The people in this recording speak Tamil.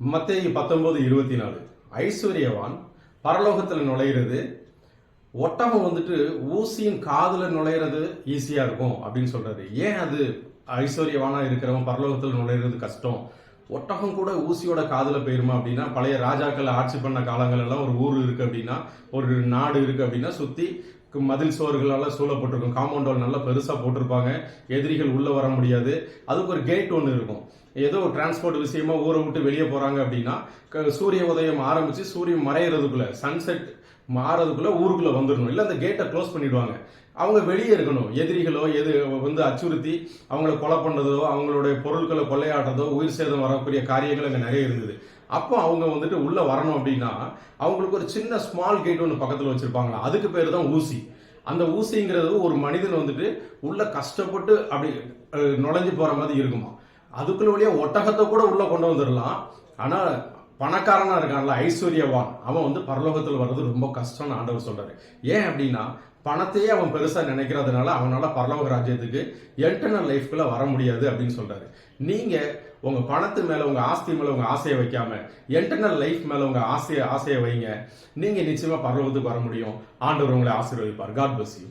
மத்திய பத்தொன்பது இருபத்தி நாலு ஐஸ்வர்யவான் பரலோகத்தில் நுழையிறது. ஒட்டகம் வந்துட்டு ஊசியின் காதில் நுழையிறது ஈஸியாக இருக்கும் அப்படின்னு சொல்கிறது ஏன் அது ஐஸ்வர்யவானா இருக்கிறவன் பரலோகத்தில் நுழையிறது கஷ்டம்? ஒட்டகம் கூட ஊசியோட காதில் போயிருமா அப்படின்னா பழைய ராஜாக்கள் ஆட்சி பண்ண காலங்கள் எல்லாம் ஒரு ஊர் இருக்குது அப்படின்னா ஒரு நாடு இருக்குது அப்படின்னா சுற்றி மதில் சோர்களால் சூழப்பட்டிருக்கும். காம்பவுண்ட் வால் நல்லா பெருசாக போட்டிருப்பாங்க. எதிரிகள் உள்ளே வர முடியாது. அதுக்கு ஒரு கேட் ஒன்று இருக்கும். ஏதோ ஒரு டிரான்ஸ்போர்ட் விஷயமா ஊரை விட்டு வெளியே போறாங்க அப்படின்னா சூரிய உதயம் ஆரம்பிச்சு சூரியன் மறையிறதுக்குள்ள சன்செட் மாறதுக்குள்ள ஊருக்குள்ள வந்துடணும். இல்ல அந்த கேட்டை க்ளோஸ் பண்ணிடுவாங்க. அவங்க வெளியே இருக்கணும். எதிரிகளோ எது வந்து அச்சுறுத்தி அவங்கள கொலை பண்ணதோ அவங்களுடைய பொருட்களை கொள்ளையாடுறதோ உயிர் சேதம் வரக்கூடிய காரியங்கள் அங்கே நிறைய இருந்தது. அப்போ அவங்க வந்துட்டு உள்ள வரணும் அப்படின்னா அவங்களுக்கு ஒரு சின்ன ஸ்மால் கேட் ஒன்று பக்கத்தில் வச்சுருப்பாங்க அதுக்கு பேர் தான் ஊசி. அந்த ஊசிங்கிறது ஒரு மனிதன் வந்துட்டு உள்ள கஷ்டப்பட்டு அப்படி நுழைஞ்சு போற மாதிரி இருக்குமா? அதுக்குள்ள வழியா ஒட்டகத்தை கூட உள்ள கொண்டு வந்துடலாம். ஆனா பணக்காரனா இருக்கான்ல ஐஸ்வர்யவான். அவன் வந்து பரலோகத்தில் வர்றது ரொம்ப கஷ்டம்னு ஆண்டவர் சொல்றாரு. ஏன் அப்படின்னா பணத்தையே அவன் பெருசா நினைக்கிறதுனால அவனால பரலோக ராஜ்யத்துக்கு என்டர்னல் லைஃப்குள்ள வர முடியாது அப்படின்னு சொல்றாரு. நீங்க உங்க பணத்து மேல உங்க ஆஸ்தி மேல உங்க ஆசையை வைக்காம என்டர்னல் லைஃப் மேல உங்க ஆசையை ஆசையை வைங்க. நீங்க நிச்சயமா பரலோகத்துக்கு வர முடியும். ஆண்டவர் உங்களை ஆசீர்வதிப்பார். God bless you